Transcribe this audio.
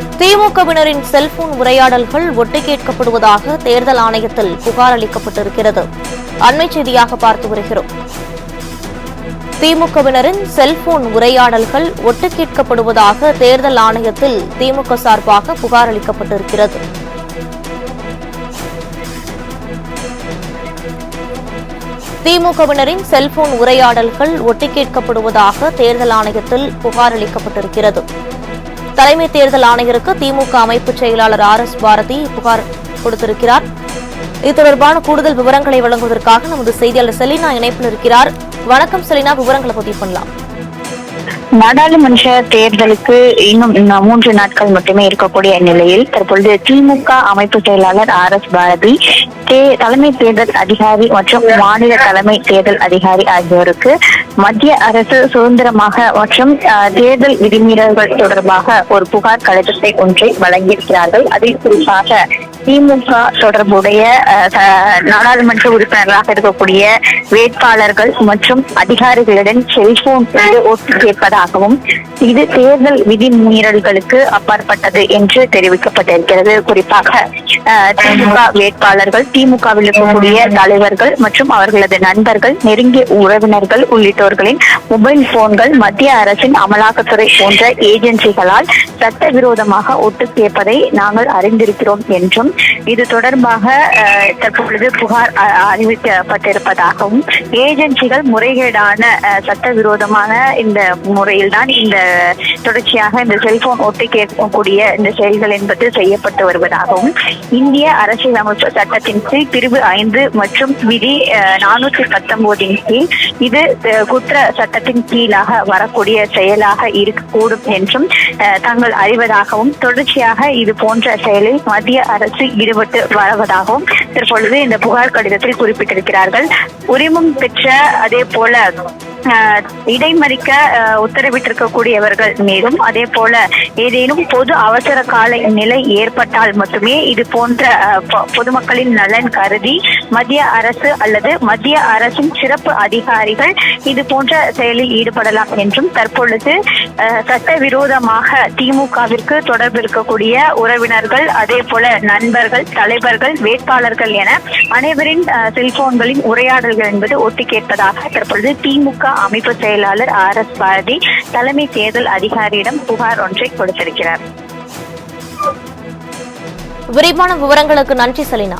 திமுகவினரின் cellphone உரையாடல்கள் ஒட்டு கேட்கப்படுவதாக தேர்தல் ஆணையத்தில் புகார் அளிக்கப்பட்டிருக்கிறது. அண்மை செய்தியாக பார்த்து வருகிறோம். திமுகவினரின் செல்போன் உரையாடல்கள் ஒட்டு கேட்கப்படுவதாக தேர்தல் ஆணையத்தில் திமுக சார்பாக புகார் அளிக்கப்பட்டிருக்கிறது. திமுகவினரின் செல்போன் உரையாடல்கள் ஒட்டு கேட்கப்படுவதாக தேர்தல் ஆணையத்தில் புகார் அளிக்கப்பட்டிருக்கிறது. தலைமை தேர்தல் ஆணையருக்கு திமுக அமைப்பு செயலாளர் ஆர் எஸ் பாரதி புகார் கொடுத்திருக்கிறார். இது தொடர்பான கூடுதல் விவரங்களை வழங்குவதற்காக நமது செய்தியாளர் செலினா இணைப்பில் இருக்கிறார். வணக்கம் செலினா விவரங்களை பதிவு பண்ணலாம். நாடாளுமன்ற தேர்தலுக்கு இன்னும் மூன்று நாட்கள் மட்டுமே இருக்கக்கூடிய நிலையில் தற்பொழுது திமுக அமைப்பு செயலாளர் ஆர் எஸ் பாரதி தலைமை தேர்தல் அதிகாரி மற்றும் மாநில தலைமை தேர்தல் அதிகாரி ஆகியோருக்கு மத்திய அரசு சுதந்திரமாக மற்றும் தேர்தல் விதிமீறல்கள் தொடர்பாக ஒரு புகார் கடிதத்தை ஒன்றை வழங்கியிருக்கிறார்கள். அதில் குறிப்பாக திமுக தொடர்புடைய நாடாளுமன்ற உறுப்பினர்களாக இருக்கக்கூடிய வேட்பாளர்கள் மற்றும் அதிகாரிகளுடன் செல்போன் மீது ஒட்டு கேட்பதாகவும் இது தேர்தல் விதிமீறல்களுக்கு அப்பாற்பட்டது என்று தெரிவிக்கப்பட்டிருக்கிறது. குறிப்பாக திமுக வேட்பாளர்கள் திமுகவில் இருக்கக்கூடிய தலைவர்கள் மற்றும் அவர்களது நண்பர்கள் நெருங்கிய உறவினர்கள் உள்ளிட்டோர்களின் மொபைல் போன்கள் மத்திய அரசின் அமலாக்கத்துறை போன்ற ஏஜென்சிகளால் சட்டவிரோதமாக ஒட்டு கேட்பதை நாங்கள் அறிந்திருக்கிறோம் என்றும் இது தொடர்பாக தற்பொழுது புகார் அறிவிக்கப்பட்டிருப்பதாகவும் ஏஜென்சிகள் முறைகேடான சட்டவிரோதமான இந்த முறையில்தான் இந்த தொடர்ச்சியாக இந்த செல்போன் ஒட்டி கேட்கக்கூடிய இந்த செயல்கள் என்பது செய்யப்பட்டு வருவதாகவும் இந்திய அரசியலமைப்பு சட்டத்தின் கீழ் பிரிவு ஐந்து மற்றும் விதி நானூற்றி பத்தொன்பதின் கீழ் இது குற்ற சட்டத்தின் கீழாக வரக்கூடிய செயலாக இருக்கக்கூடும் என்றும் அஹ், தாங்கள் அறிவதாகவும் தொடர்ச்சியாக இது போன்ற செயலில் மத்திய அரசு ஈடுபட்டு வருவதாகவும் தற்பொழுது இந்த புகார் கடிதத்தில் குறிப்பிட்டிருக்கிறார்கள். உரிமம் பெற்ற அதே போல இடைமறிக்க உத்தரவிட்டிருக்கக்கூடியவர்கள் மேலும் அதே போல ஏதேனும் பொது அவசர கால நிலை ஏற்பட்டால் மட்டுமே இது போன்ற பொதுமக்களின் நலன் கருதி மத்திய அரசு அல்லது மத்திய அரசின் சிறப்பு அதிகாரிகள் இது போன்ற செயலில் ஈடுபடலாம் என்றும் தற்பொழுது சட்டவிரோதமாக திமுகவிற்கு தொடர்பு இருக்கக்கூடிய உறவினர்கள் அதே போல நண்பர்கள் தலைவர்கள் வேட்பாளர்கள் என அனைவரின் செல்போன்களின் உரையாடல்கள் என்பது ஒட்டி கேட்பதாக தற்பொழுது திமுக திமுக அமைப்பு செயலாளர் ஆர் எஸ் பாரதி தலைமை தேர்தல் அதிகாரியிடம் புகார் ஒன்றை கொடுத்திருக்கிறார். விரிவான விவரங்களுக்கு நன்றி செலினா.